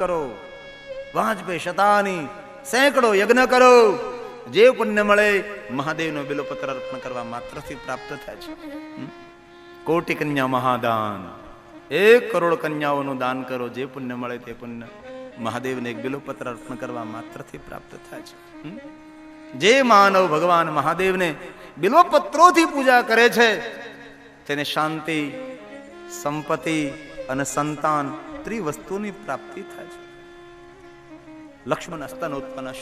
કરો. વાજપેયી શતાની સેંકડો યજ્ઞ કરો. જે પુણ્ય મળે મહાદેવનો બિલોપત્ર અર્પણ કરવા માત્રથી પ્રાપ્ત થાય છે? કોટી કન્યા મહાદાન. એક કરોડ કન્યાઓનું દાન કરો. જે પુણ્ય મળે તે પુણ્ય મહાદેવને એક બિલોપત્ર અર્પણ કરવા માત્રથી પ્રાપ્ત થાય છે? જે માનવ ભગવાન મહાદેવને બિલોપત્રોથી પૂજા કરે છે, તેને શાંતિ, સંપત્તિ અને સંતાન ત્રિવસ્તુની પ્રાપ્તિ થાય લક્ષ્મણ અસ્તન ઉત્પન્ન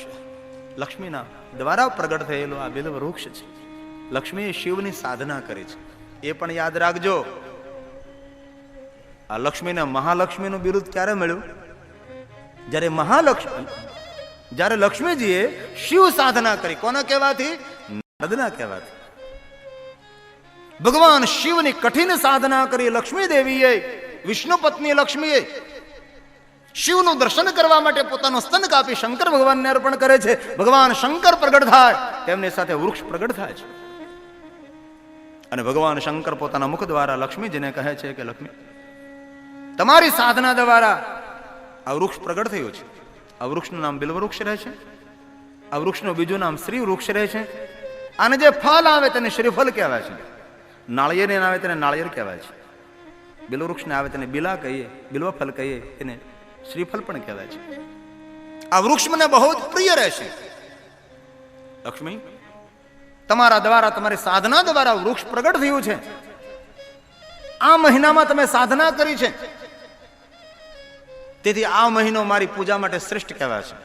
લક્ષ્મીના દ્વારા પ્રગટ થયેલો આ બિલ્વ વૃક્ષ છે. લક્ષ્મીએ શિવની સાધના કરી છે. એ પણ યાદ રાખજો. આ લક્ષ્મીને મહાલક્ષ્મીનું બિરુદ ક્યારે મળ્યું? જ્યારે મહાલક્ષ્મી જ્યારે લક્ષ્મીજીએ શિવ સાધના કરી, કોના કહેવાથી? નારદના કહેવાથી. ભગવાન શિવની કઠિન સાધના કરી લક્ષ્મી દેવીએ, વિષ્ણુ પત્ની લક્ષ્મીએ શિવનું દર્શન કરવા માટે પોતાનો સ્તન કાપી શંકર ભગવાનને અર્પણ કરે છે. ભગવાન શંકર પ્રગટ થાય, તેમની સાથે વૃક્ષ પ્રગટ થાય છે. અને ભગવાન શંકર પોતાના મુખ દ્વારા લક્ષ્મીજીને કહે છે કે, લક્ષ્મી, તમારી સાધના દ્વારા આ વૃક્ષ પ્રગટ થયું છે. આ વૃક્ષનું નામ બિલવૃક્ષ રહે છે. આ વૃક્ષનું બીજું નામ શ્રી વૃક્ષ રહે છે. અને જે ફળ આવે તેને શ્રીફળ કહેવાય છે. નાળિયેરને આવે તેને નાળિયેર કહેવાય છે. બિલવૃક્ષને આવે તેને બિલા કહીએ બિલ્વ ફળ કહીએ, તેને શ્રીફળ પણ કહેવાય છે. આ વૃક્ષ મને બહુ જ પ્રિય રહેશે લક્ષ્મી, તમારા દ્વારા તમારી સાધના દ્વારા વૃક્ષ પ્રગટ થયું છે. આ મહિનામાં તમે સાધના કરી છે. તેથી આ મહિનો મારી પૂજા માટે શ્રેષ્ઠ કહેવાય છે.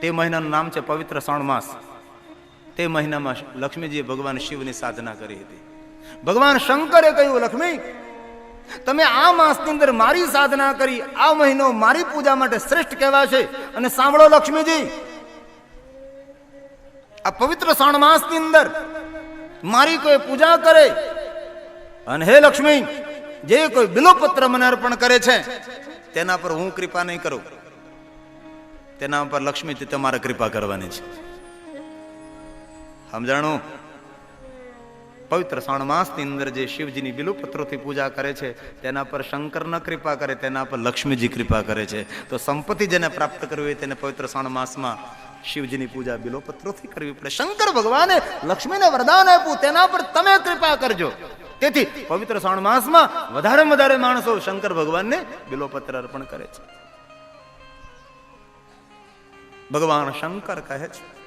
તે મહિનાનું નામ છે પવિત્ર શ્રાવણ માસ. તે મહિનામાં લક્ષ્મીજીએ ભગવાન શિવની સાધના કરી હતી. ભગવાન શંકરે કહ્યું, લક્ષ્મી તમે આ માસની અંદર મારી સાધના કરી, આ મહિનો મારી પૂજા માટે શ્રેષ્ઠ કહેવાય છે અને સાંભળો લક્ષ્મીજી, આ પવિત્ર શ્રાવણ માસની અંદર મારી કોઈ પૂજા કરે. અને હે લક્ષ્મી, જે કોઈ બિલોપત્ર મને અર્પણ કરે છે, તેના પર હું કૃપા નહીં કરું. તેના પર લક્ષ્મી તમારે કૃપા કરવાની છે. સમજાણું? પવિત્ર શ્રાવણ માસની અંદર જે શિવજીની બિલુપત્રોથી પૂજા કરે છે, તેના પર શંકર ન કૃપા કરે, તેના પર લક્ષ્મીજી કૃપા કરે છે. તો સંપત્તિ જેને પ્રાપ્ત કરવી હોય તેને પવિત્ર શ્રાવણ માસમાં શિવજીની પૂજા બિલોપત્રોથી કરવી પડે. શંકર ભગવાને લક્ષ્મીને વરદાન આપ્યું, તેના પર તમે કૃપા કરજો. તેથી પવિત્ર શ્રાવણ માસમાં વધારે વધારે માણસો શંકર ભગવાનને બિલોપત્ર અર્પણ કરે છે. ભગવાન શંકર કહે છે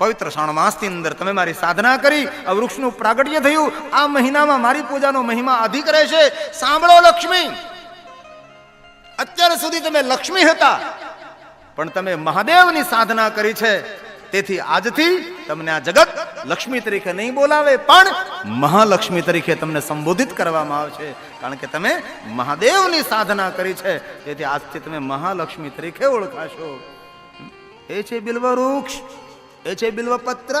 પવિત્ર શ્રાવણ માસની અંદર તમે મારી સાધના કરી, આ વૃક્ષનું પ્રાગટ્ય થયું. આ મહિનામાં મારી પૂજાનો મહિમા અધિક રહેશે. સાંભળો લક્ષ્મી. અત્યાર સુધી તમે લક્ષ્મી હતા, પણ તમે મહાદેવની સાધના કરી છે. તેથી આજથી તમને આ જગત લક્ષ્મી તરીકે નહીં બોલાવે, પણ મહાલક્ષ્મી તરીકે તમને સંબોધિત કરવામાં આવશે. કારણ કે તમે મહાદેવની સાધના કરી છે. તેથી આજથી તમે મહાલક્ષ્મી તરીકે ઓળખાશો. એ છે બિલ્વ વૃક્ષ. એ છે બિલ્વપત્ર.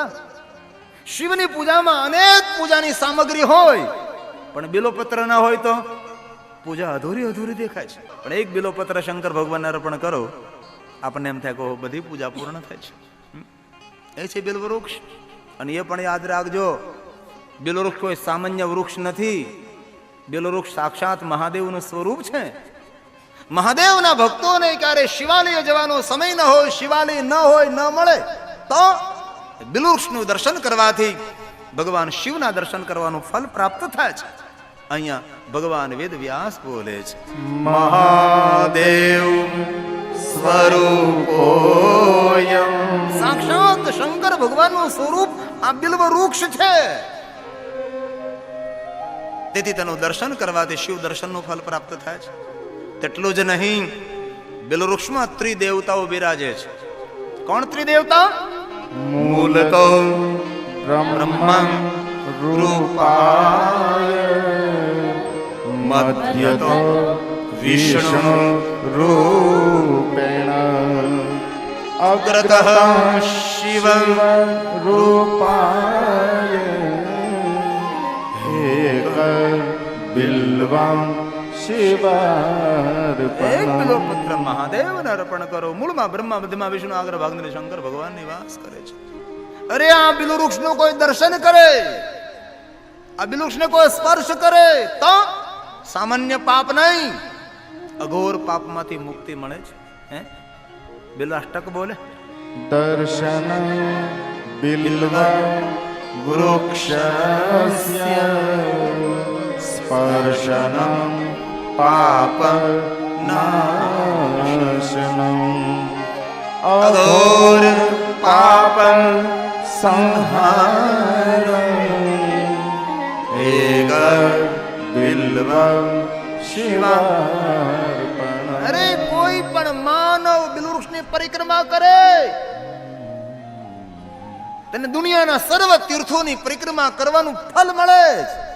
શિવની પૂજામાં અનેક પૂજાની સામગ્રી હોય, પણ બિલોપત્ર ના હોય તો પૂજા અધૂરી અધૂરી દેખાય છે. પણ એક બિલોપત્ર શંકર ભગવાનને અર્પણ કરો, આપણને એમ થાય કે બધી પૂજા પૂર્ણ થાય છે. એ છે બિલ્વ વૃક્ષ અને એ પણ યાદ રાખજો બિલ વૃક્ષ કોઈ સામાન્ય વૃક્ષ નથી. બિલ વૃક્ષ સાક્ષાત મહાદેવનું સ્વરૂપ છે. મહાદેવના ભક્તોને ક્યારે શિવાલય જવાનો સમય ન હોય, શિવાલય ન હોય, ન મળે તો બિલુક્ષનું દર્શન કરવાથી ભગવાન શિવના દર્શન કરવાનું ફલ પ્રાપ્ત થાય છે. અહીંયા ભગવાન વેદ વ્યાસ બોલે છે. મહાદેવ સ્વરૂપોયમ. સાક્ષાત શંકર ભગવાનનું સ્વરૂપ આ બિલ્વ વૃક્ષ છે. તેથી તેનું દર્શન કરવાથી શિવ દર્શનનું ફલ પ્રાપ્ત થાય છે. તેટલું જ નહીં બિલ વૃક્ષમાં ત્રિદેવતાઓ બિરાજે છે. કોણ ત્રિદેવતા? मूलतो ब्रह्म रूपाय मध्यतो विष्णु रूपेण। अग्रतः शिव रूपाय। हे बिल्वम् બિલ્વપત્ર મહાદેવને અર્પણ કરો. મૂળમાં બ્રહ્મા મધ્યમાં વિષ્ણુ આગળ ભાગને શંકર ભગવાન નિવાસ કરે છે. અરે આ બિલુ વૃક્ષનું કોઈ દર્શન કરે? આ બિલુ વૃક્ષને કોઈ સ્પર્શ કરે? તો સામાન્ય પાપ નહીં. અઘોર પાપમાંથી મુક્તિ મળે છે. હે? બેલો અષ્ટક બોલે. દર્શન બિલ્વ વૃક્ષસ્ય સ્પર્શનમ. પાપ નાશનમ અઘોર પાપ સંહારમ એક બિલ્વ શિવાર્પણ અરે કોઈ પણ માનવ બિલવૃક્ષની પરિક્રમા કરે તેને દુનિયાના સર્વ તીર્થોની પરિક્રમા કરવાનું ફલ મળે છે.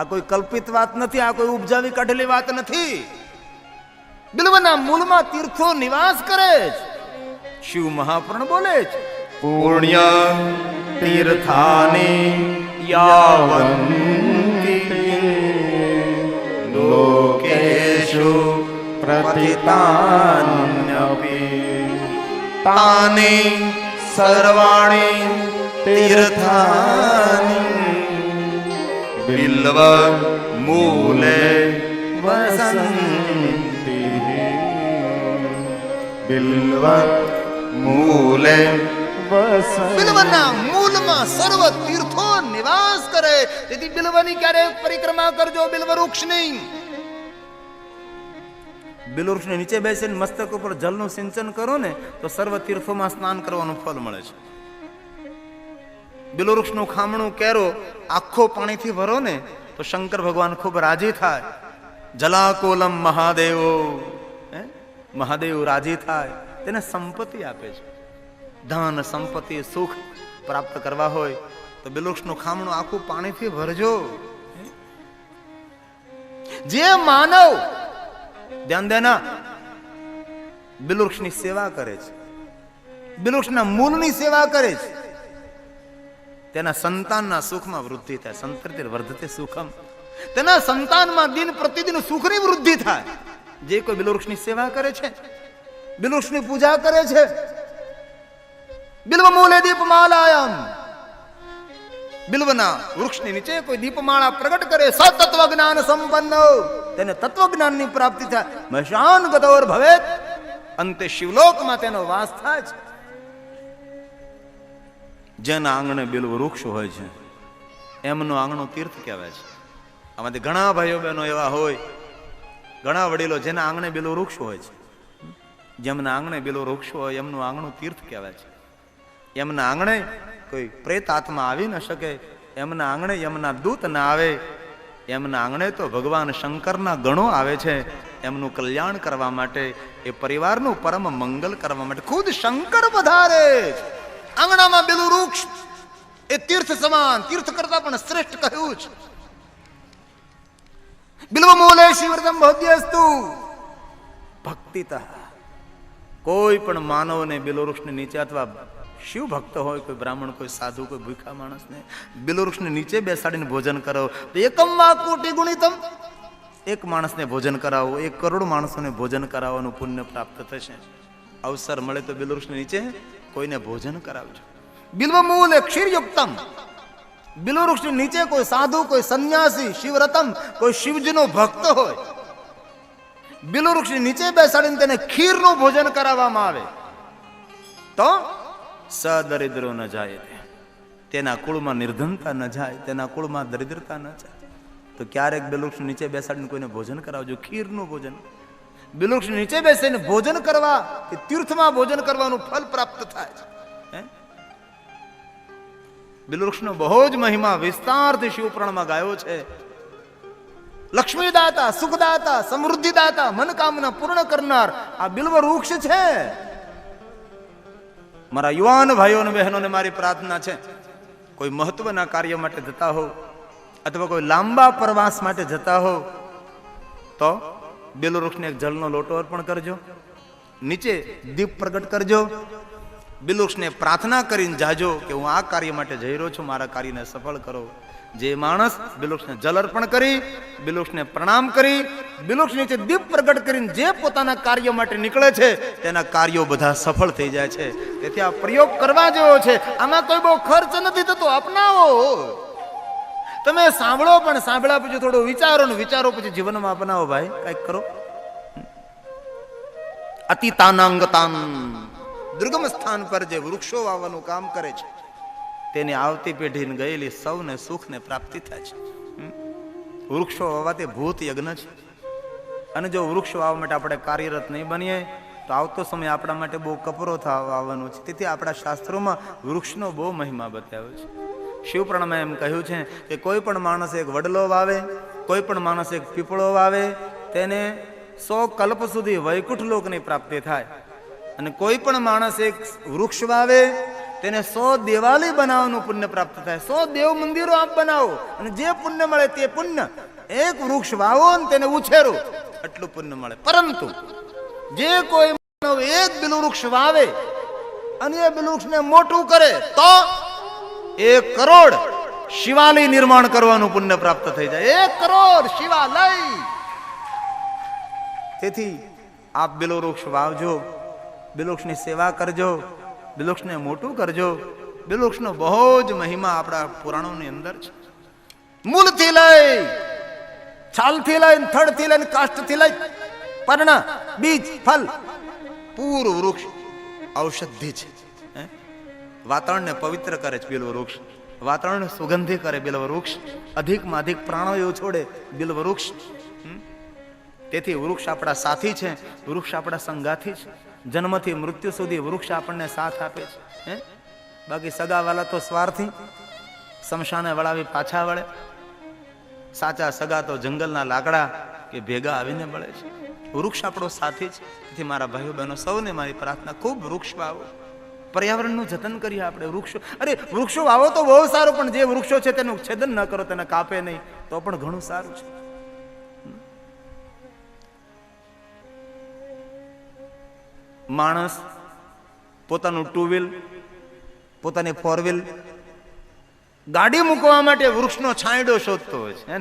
આ કોઈ કલ્પિત વાત નથી આ કોઈ ઉપજાવી કાઢેલી વાત નથી. બિલવના મૂળમાં તીર્થો નિવાસ કરે છે શિવ મહાપ્રણ બોલે છે પુણ્ય તીર્થાને યાવંતિ. લોકેશુ પ્રતિતાન્યપી. તાને સર્વાણી તીર્થાની. બિલ્વ मूले वसन्ति। बिल्व મૂલે વસંતિ બિલ્વના મૂળમાં સર્વ તીર્થો નિવાસ કરે તેથી બિલ્વની ક્યારે પરિક્રમા કરજો બિલવ વૃક્ષની બિલ્વ વૃક્ષની નીચે બેસીને મસ્તક ઉપર જલનું સિંચન કરો ને તો સર્વ તીર્થોમાં સ્નાન કરવાનું ફળ મળે છે બિલ્વ વૃક્ષનું ખામણું કેરો આખો પાણીથી ભરો ને તો શંકર ભગવાન ખૂબ રાજી થાય. જલાકોલમ મહાદેવો. હે? મહાદેવ રાજી થાય. તેને સંપત્તિ આપે છે. ધન, સંપત્તિ, સુખ પ્રાપ્ત કરવા હોય તો બિલુક્ષનું ખામણું આખું પાણીથી ભરજો. જે માનવ, ધ્યાન દેના બિલુક્ષની સેવા કરે છે. બિલુક્ષના મૂળની સેવા કરે છે. તેના સંતાનના સુખમાં વૃદ્ધિ થાય. સંતતિ વર્ધતે સુખમ. તેના સંતાનમાં દિન પ્રતિદિન સુખની વૃદ્ધિ થાય. જે કોઈ બિલવૃક્ષની સેવા કરે છે, બિલવૃક્ષની પૂજા કરે છે બિલ્વ મૂલે દીપમાલાયમ. બિલ્વના વૃક્ષની નીચે કોઈ દીપમાળા પ્રગટ કરે સતત્વ જ્ઞાન સંપન્ન. તેને તત્વજ્ઞાનની પ્રાપ્તિ થાય. મશાન ગતોર ભવેત. અંતે શિવલોકમાં તેનો વાસ થાય છે. જેના આંગણે બેલું વૃક્ષ હોય છે, એમનું આંગણું તીર્થ કહેવાય છે. આમાંથી ઘણા ભાઈઓ બહેનો એવા હોય, ઘણા વડીલો જેના આંગણે બેલું વૃક્ષ હોય છે. જેમના આંગણે બેલું વૃક્ષ હોય, એમનું આંગણું તીર્થ કહેવાય છે. એમના આંગણે કોઈ પ્રેત આત્મા આવી ન શકે, એમના આંગણે એમના દૂત ના આવે, એમના આંગણે તો ભગવાન શંકરના ગણો આવે છે. એમનું કલ્યાણ કરવા માટે, એ પરિવારનું પરમ મંગલ કરવા માટે ખુદ શંકર વધારે છે. આંગણામાં બેલું વૃક્ષ એ તીર્થ સમાન તીર્થ કરતા પણ શ્રેષ્ઠ કહ્યું છે. બિલ્વ મોલે શિવરતમ ભવ્યસ્તુ ભક્તિત. કોઈ પણ માનવને બિલોવૃક્ષની નીચે અથવા શિવ ભક્ત હોય, કોઈ બ્રાહ્મણ, કોઈ સાધુ, કોઈ ભૂખા માણસને બિલોવૃક્ષની નીચે બેસાડીને ભોજન કરો. તો એકમ વા કોટી ગુણિતમ. એક માણસને ભોજન કરાવો, એક કરોડ માણસોને ભોજન કરાવવાનું પુણ્ય પ્રાપ્ત થશે. અવસર મળે તો બિલોવૃક્ષની નીચે કોઈને ભોજન કરાવજો. બિલ્વ મૂલે ક્ષીરયુક્તમ. બિલવૃક્ષ નીચે કોઈ સાધુ, કોઈ સંન્યાસી, શિવરતમ, કોઈ શિવજીનો ભક્ત હોય. બિલવૃક્ષ નીચે બેસાડીને તેને ખીરનું ભોજન કરાવવામાં આવે. તો સદરિદ્રો ન જાય તેના કુળમાં નિર્ધનતા ન જાય, તેના કુળમાં દરિદ્રતા ન જાય. તો ક્યારેક બિલવૃક્ષ નીચે બેસાડીને કોઈને ભોજન કરાવજો, ખીરનું ભોજન. બિલવૃક્ષ નીચે બેસીને ભોજન કરવા કે તીર્થમાં ભોજન કરવાનું ફલ પ્રાપ્ત થાય છે. બિલવૃક્ષનો બહુ જ મહિમા વિસ્તારથી શિવપુરાણમાં ગાયો છે. લક્ષ્મીદાતા, સુખદાતા, સમૃદ્ધિદાતા, મનકામના પૂર્ણ કરનાર આ બિલ્વ વૃક્ષ છે. મારા યુવાન ભાઈઓ અને બહેનોને મારી પ્રાર્થના છે, કોઈ મહત્વના કાર્ય માટે જતા હો અથવા કોઈ લાંબા પ્રવાસ માટે જતા હો તો બિલ્વ વૃક્ષને એક જળનો લોટો અર્પણ કરજો. નીચે દીપ પ્રગટ કરજો. બિલુક્ષને પ્રાર્થના કરીને જાજો કે હું આ કાર્ય માટે જઈ રહ્યો છું, મારા કાર્યને સફળ કરો. જે માણસ બિલુક્ષને જલ અર્પણ કરી બિલુક્ષને પ્રણામ કરી બિલુક્ષ નીચે દીપ પ્રગટ કરીને જે પોતાના કાર્ય માટે નીકળે છે, તેના કાર્યો બધા સફળ થઈ જાય છે. તેથી આ પ્રયોગ કરવા જેવો છે. આમાં કોઈ બહુ ખર્ચ નથી થતો અપનાવો તમે સાંભળો પણ સાંભળ્યા પછી થોડું વિચારો ને વિચારો પછી જીવનમાં અપનાવો ભાઈ. કંઈક કરો. અતિતાનાંગતાન. દુર્ગમ સ્થાન પર જે વૃક્ષો વાવવાનું કામ કરે છે, તેની આવતી પેઢીને ગયેલી સૌને સુખને પ્રાપ્તિ થાય છે? વૃક્ષો વાવવાથી ભૂત યજ્ઞ છે. અને જો વૃક્ષ વાવવા માટે આપણે કાર્યરત નહીં બનીએ, તો આવતો સમય આપણા માટે બહુ કપરો થવા આવવાનો છે. તેથી આપણા શાસ્ત્રોમાં વૃક્ષનો બહુ મહિમા બતાવ્યો છે. શિવપ્રણમાં એમ કહ્યું છે કે કોઈ પણ માણસ એક વડલો વાવે, કોઈ પણ માણસ એક પીપળો વાવે, તેને સો કલ્પ સુધી વૈકુંઠ લોકની પ્રાપ્તિ થાય. અને કોઈ પણ માણસ એક વૃક્ષ વાવે, તેને સો દેવાલય બનાવવાનું પુણ્ય પ્રાપ્ત થાય. સો દેવ મંદિરો આપ બનાવો, અને જે પુણ્ય મળે તે પુણ્ય. એક વૃક્ષ વાવો ને તેને ઉછેરો એટલું પુણ્ય મળે. પરંતુ જે કોઈ માનવ એક બિલુ વૃક્ષ વાવે, અને એ બિલુ વૃક્ષને મોટું કરે, તો એક કરોડ શિવાલય નિર્માણ કરવાનું પુણ્ય પ્રાપ્ત થઈ જાય. એક કરોડ શિવાલય! તેથી આપ બિલો વૃક્ષ વાવજો બિલોક્ષની સેવા કરજો બિલોક્ષને મોટું કરજો. બિલોક્ષનો બહુ જ મહિમા આપણા પુરાણોની અંદર છે. મૂળથી લઈ, છાલથી લઈને થડથી લઈને કાષ્ટથી લઈ, પર્ણ, બીજ ફલ પૂરું વૃક્ષ ઔષધિ છે? વાતાવરણને પવિત્ર કરે છે બિલ્વ વૃક્ષ. વાતાવરણને સુગંધી કરે બિલ્વ વૃક્ષ. અધિકમાં અધિક પ્રાણવાયુ છોડે બિલ્વ વૃક્ષ? તેથી વૃક્ષ આપણા સાથી છે, વૃક્ષ આપણા સંગાથી છે. જન્મથી મૃત્યુ સુધી વૃક્ષ આપણને સાથ આપે છે. હે? બાકી સગાવાલા તો સ્વાર્થી. શમશાને વળાવી પાછા વળે. સાચા સગા તો જંગલના લાકડા કે ભેગા આવીને મળે છે. વૃક્ષ આપણો સાથી છે. તેથી મારા ભાઈઓ બહેનો, સૌને મારી પ્રાર્થના, ખૂબ વૃક્ષ વાવો. પર્યાવરણનું જતન કરીએ આપણે, વૃક્ષો. અરે, વૃક્ષો વાવો તો બહુ સારું, પણ જે વૃક્ષો છે તેનું છેદન ન કરો, તેને કાપે નહીં. તો પણ ઘણું સારું છે. માણસ પોતાનું ટુ વ્હીલ પોતાની ફોર વ્હીલ ગાડી મૂકવા માટે વૃક્ષનો છાંયડો શોધતો હોય છે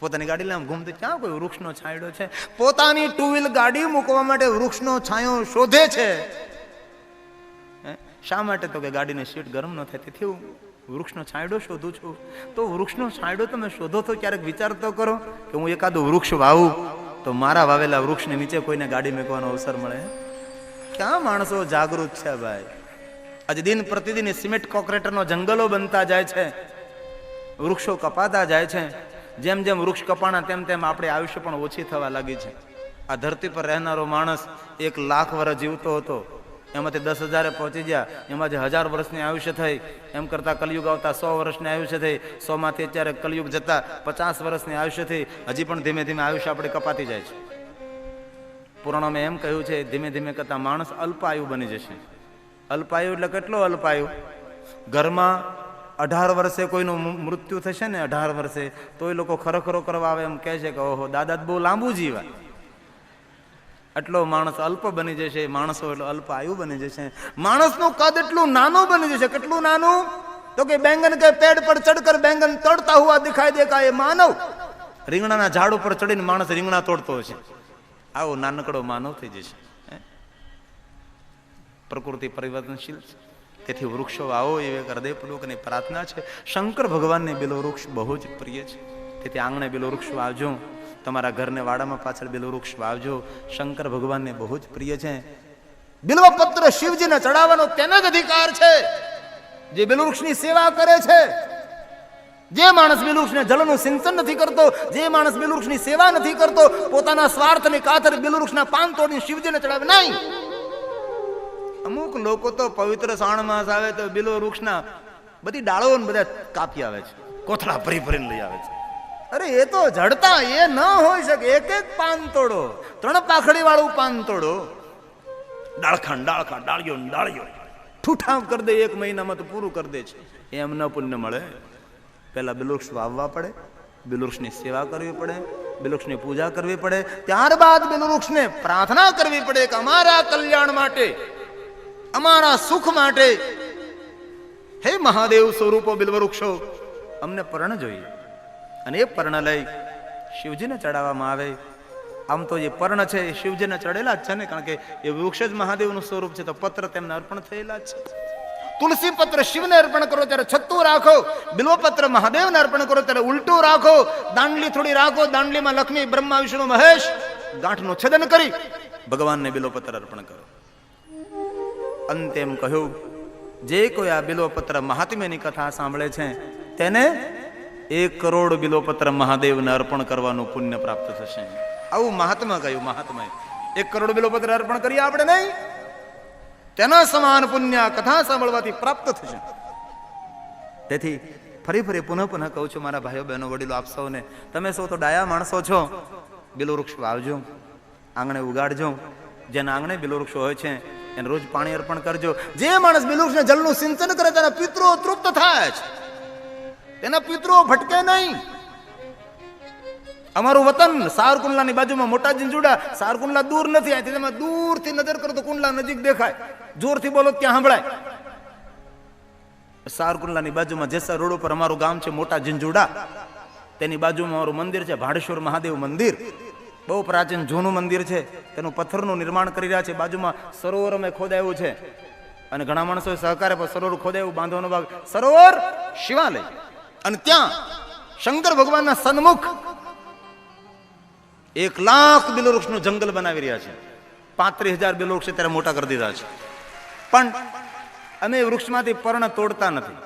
પોતાની ગાડી લઈને ઘૂમતો ક્યાં કોઈ વૃક્ષનો છાંયડો છે? પોતાની ટુ વ્હીલ ગાડી મૂકવા માટે વૃક્ષનો છાંયો શોધે છે? શા માટે? તો કે ગાડીની સીટ ગરમ ન થાય. તેથી હું વૃક્ષનો છાંયડો શોધું છું. તો વૃક્ષનો છાંયડો તમે શોધો તો ક્યારેક વિચાર તો કરો કે હું એકાદું વૃક્ષ વાવું, તો મારા વાવેલા વૃક્ષની નીચે કોઈને ગાડી મેકવાનો અવસર મળે? ક્યાં માણસો જાગૃત છે ભાઈ? આજે દિન પ્રતિદિન સિમેન્ટ કોન્ક્રીટનો જંગલો બનતા જાય છે. વૃક્ષો કપાતા જાય છે. જેમ જેમ વૃક્ષ કપાણા, તેમ તેમ આપણે આયુષ્ય પણ ઓછી થવા લાગી છે. આ ધરતી પર રહેનારો માણસ એક લાખ વર્ષ જીવતો હતો. એમાંથી દસ હજારે પહોંચી ગયા. એમાંથી હજાર વર્ષની આયુષ્ય થઈ, એમ કરતાં કલયુગ આવતા સો વર્ષની આયુષ્ય થઈ, સોમાંથી અત્યારે કલયુગ જતા પચાસ વર્ષની આયુષ્ય થઈ, હજી પણ ધીમે ધીમે આયુષ્ય આપણે કપાતી જાય છે. પુરાણોમાં એમ કહ્યું છે, ધીમે ધીમે કરતાં માણસ અલ્પાયુ બની જશે. અલ્પાયુ એટલે કેટલો અલ્પાયુ? ઘરમાં અઢાર વર્ષે કોઈનું મૃત્યુ થશે ને અઢાર વર્ષે તો એ લોકો ખરેખરો કરવા આવે એમ કહે છે કે ઓહો, દાદા બહુ લાંબુ જીવા એટલો માણસ અલ્પ બની જશે, માણસો એટલો અલ્પ આયુ બની જશે. માણસનું કદ એટલું નાનું બની જશે. કેટલું નાનું? તો કે બેંગન કે પેડ પર ચડકર બેંગન તડતા હુઆ દેખાય દેખા એ માનવ. રીંગણાના ઝાડ ઉપર ચડીને માણસ રીંગણા તોડતો હશે આવો નાનકડો માનવ થઈ જશે? પ્રકૃતિ પરિવર્તનશીલ છે. તેથી વૃક્ષો આવો એવી હૃદયપૂર્વકની પ્રાર્થના છે. શંકર ભગવાનને બેલો વૃક્ષ બહુ જ પ્રિય છે. તેથી આંગણે પેલું વૃક્ષ વાવજો. તમારા ઘરને વાડામાં પાછળ પેલું વૃક્ષ વાવજો. શંકર ભગવાનને બહુ જ પ્રિય છે. બિલ્વપત્ર શિવજીને ચડાવવાનો તેને જ અધિકાર છે. જે બિલવૃક્ષની સેવા કરે છે. જે માણસ બિલવૃક્ષને જળનું સિંચન નથી કરતો, જે માણસ બિલવૃક્ષની સેવા નથી કરતો, પોતાના સ્વાર્થની કાતર બિલવૃક્ષના પાન તોડીને શિવજીને ચડાવે નહીં. અમુક લોકો તો પવિત્ર શ્રાવણ માસ આવે તો બિલો વૃક્ષના બધી ડાળો બધા કાપી આવે છે. કોથળા ભરી ભરીને લઈ આવે છે. અરે, એ તો જડતા, એ ન હોઈ શકે. એક એક પાન તોડો. ત્રણ પાખડી વાળું પાન તોડો. ડાળખાણ ડાળખાણ, ડાળ્યો ડાળ્યો. ઠૂઠા કરી દે, એક મહિનામાં તો પૂરું કરી દે છે. એમ ન પુણ્ય મળે. પહેલાં બિલુક્ષ વાવવા પડે, બિલુક્ષની સેવા કરવી પડે, બિલુક્ષની પૂજા કરવી પડે. ત્યારબાદ બિલુક્ષને પ્રાર્થના કરવી પડે કે અમારા કલ્યાણ માટે, અમારા સુખ માટે. હે મહાદેવ સ્વરૂપો બિલવૃક્ષો અમને પર્ણ જોઈએ. અને એ પર્ણ લઈ શિવજીને ચડાવવામાં આવે. આમ તો જે પર્ણ છે એ શિવજીને ચડેલા જ છે ને, કારણ કે એ વૃક્ષ જ મહાદેવનું સ્વરૂપ છે, તો પત્ર તેમને અર્પણ થયેલા જ છે. તુલસી પત્ર શિવને અર્પણ કરો ત્યારે છત્તું રાખો બિલ્વપત્ર મહાદેવને અર્પણ કરો ત્યારે ઉલટું રાખો. દાંડલી થોડી રાખો, દાંડલીમાં લક્ષ્મી, બ્રહ્મા, વિષ્ણુ, મહેશ, ગાંઠનું છેદન કરી ભગવાનને બિલોપત્ર અર્પણ કરો. અંતે એમ કહ્યું, જે કોઈ આ બિલ્વપત્ર મહાત્મ્યની કથા સાંભળે છે, તેને એક કરોડ બિલોપત્ર મહાદેવને અર્પણ કરવાનું પુણ્ય પ્રાપ્ત થશે. આવું મહાત્મા કહ્યું મહાત્માએ એક કરોડ બિલોપત્ર અર્પણ કરીએ આપણે નહીં. તેના સમાન પુણ્ય કથા સાંભળવાથી પ્રાપ્ત થશે. તેથી ફરી ફરી પુનઃ પુનઃ કહું છું, મારા ભાઈઓ, બહેનો, વડીલો, આપ સૌને. તમે સૌ તો ડાયા માણસો છો. બિલો વૃક્ષ વાવજો, આંગણે ઉગાડજો. જેના આંગણે બિલો વૃક્ષ હોય છે, એને રોજ પાણી અર્પણ કરજો. જે માણસ બિલો વૃક્ષને જળનું સિંચન કરે, તેના પિતૃ તૃપ્ત થાય છે તેના પિતરો ભટકે નહીં. અમારું વતન સારકુંડલાની બાજુમાં મોટા જીંજુડા સારકુંડલા દૂર નથી આથી તમે દૂરથી નજર કરો તો કુંડલા નજીક દેખાય. જોરથી બોલો ત્યાં સંભળાય. સારકુંડલાની બાજુમાં જેસર રોડ ઉપર અમારું ગામ છે મોટા જીંજુડા તેની બાજુમાં અમારું મંદિર છે, ભાડેશ્વર મહાદેવ મંદિર. બહુ પ્રાચીન, જૂનું મંદિર છે. તેનું પથ્થરનું નિર્માણ કરી રહ્યા છે. બાજુમાં સરોવર અમે ખોદાયું છે. અને ઘણા માણસોએ સહકાર પણ સરોવર ખોદાયું, બાંધવાનો ભાગ. સરોવર શિવાલય. અને ત્યાં શંકર ભગવાનના સન્મુખ એક લાખ બિલોવૃક્ષનું જંગલ બનાવી રહ્યા છે. પાંત્રીસ હજાર બિલોવૃક્ષ ત્યારે મોટા કરી દીધા છે. પણ અમે વૃક્ષમાંથી પર્ણ તોડતા નથી.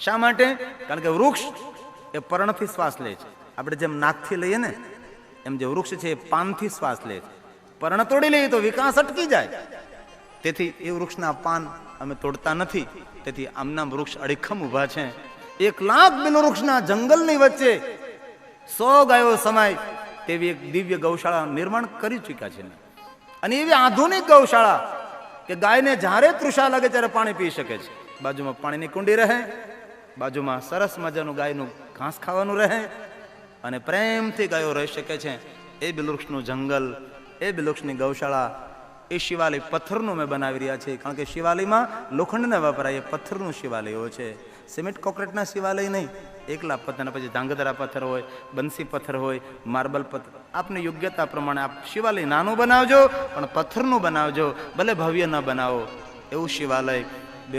શા માટે? કારણ કે વૃક્ષ એ પર્ણથી શ્વાસ લે છે. આપણે જેમ નાકથી લઈએ ને, એમ જે વૃક્ષ છે એ પાનથી શ્વાસ લે છે. પર્ણ તોડી લઈએ તો વિકાસ અટકી જાય. તેથી એ વૃક્ષના પાન અમે તોડતા નથી. તેથી આમના વૃક્ષ અડીખમ ઊભા છે. એક લાખ બિલો વૃક્ષના જંગલની વચ્ચે સો ગાયો સમાય તેવી એક દિવ્ય ગૌશાળા નિર્માણ કરી ચૂક્યા છે અને એવી આધુનિક ગૌશાળા કે ગાયને જ્યારે તૃષા લાગે ત્યારે પાણી પી શકે છે. બાજુમાં પાણીની કુંડી રહે, બાજુમાં સરસ મજાનું ગાયનું ઘાસ ખાવાનું રહે અને પ્રેમથી ગાયો રહી શકે છે. એ બિલવૃક્ષનું જંગલ, એ બિલવૃક્ષની ગૌશાળા, એ શિવાલય પથ્થરનું મેં બનાવી રહ્યા છે. કારણ કે શિવાલયમાં લોખંડને વપરાય એ પથ્થરનું શિવાલયો છે. સિમેન્ટ કોન્ક્રીટના શિવાલય નહીં. એકલા પથ્થર પછી ધાંગધરા પથ્થર હોય, બંસી પથ્થર હોય, માર્બલ પથ્થર. આપની યોગ્યતા પ્રમાણે આપ શિવાલય નાનું બનાવજો, પણ પથ્થરનું બનાવજો, ભલે ભવ્ય ન બનાવો. એવું શિવાલય